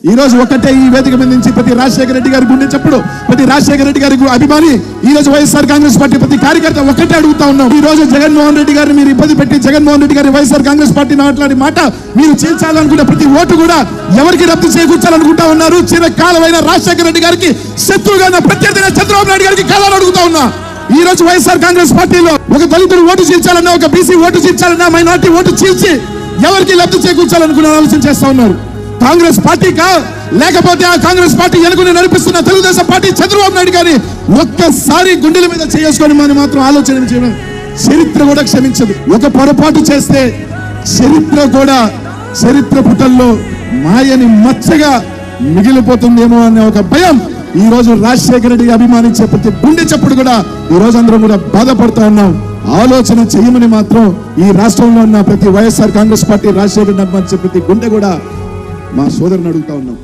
ఈ రోజు ఒకటే ఈ వేదిక మీద నుంచి ప్రతి రాజశేఖర రెడ్డి గారి గుండె చెప్పుడు ప్రతి రాజశేఖర రెడ్డి గారి అభిమాని ఈ రోజు వైఎస్ఆర్ కాంగ్రెస్ పార్టీ ప్రతి కార్యకర్త ఒకటే అడుగుతా ఉన్నాం. ఈ రోజు జగన్మోహన్ రెడ్డి గారిని మీరు ఇబ్బంది పెట్టి జగన్మోహన్ రెడ్డి గారి వైఎస్ఆర్ కాంగ్రెస్ పార్టీ మాట్లాడి మాట మీరు చేర్చాలనుకున్న ప్రతి ఓటు కూడా ఎవరికి రద్దు చేకూర్చాలనుకుంటా ఉన్నారు. చిరకాలమైన రాజశేఖర రెడ్డి గారికి శత్రువుగా ఉన్న ప్రత్యర్థి చంద్రబాబు నాయుడు గారికి కాలాలు అడుగుతా ఉన్నా. ఈ రోజు వైఎస్ఆర్ కాంగ్రెస్ పార్టీలో ఒక దళితుడు ఓటు చీల్చాలన్నా ఒక బీసీ ఓటు చీల్చాలన్నా మైనార్టీ ఓటు చీల్చి ఎవరికి లబ్ధి చేకూర్చాలనుకున్న ఆలోచన చేస్తా ఉన్నారు. కాంగ్రెస్ పార్టీకా లేకపోతే ఆ కాంగ్రెస్ పార్టీ ఎనుకుని నడిపిస్తున్న తెలుగుదేశం పార్టీ చంద్రబాబు నాయుడు గారి ఒక్కసారి గుండెల మీద చేసుకొని మనం మాత్రం ఆలోచన చేయడం చరిత్ర కూడా క్షమించదు. ఒక పొరపాటు చేస్తే చరిత్ర కూడా చరిత్ర పుటల్లో మాయని మచ్చగా మిగిలిపోతుందేమో అనే ఒక భయం ఈ రోజు రాజశేఖర రెడ్డి అభిమానించే ప్రతి గుండె చప్పుడు కూడా ఈ రోజు అందరం కూడా బాధపడుతూ ఉన్నాం. ఆలోచన చేయమని మాత్రం ఈ రాష్ట్రంలో ఉన్న ప్రతి YSR Congress party Rajasekhara Reddy అభిమానించే ప్రతి గుండె కూడా మా సోదరుని అడుగుతా ఉన్నాం.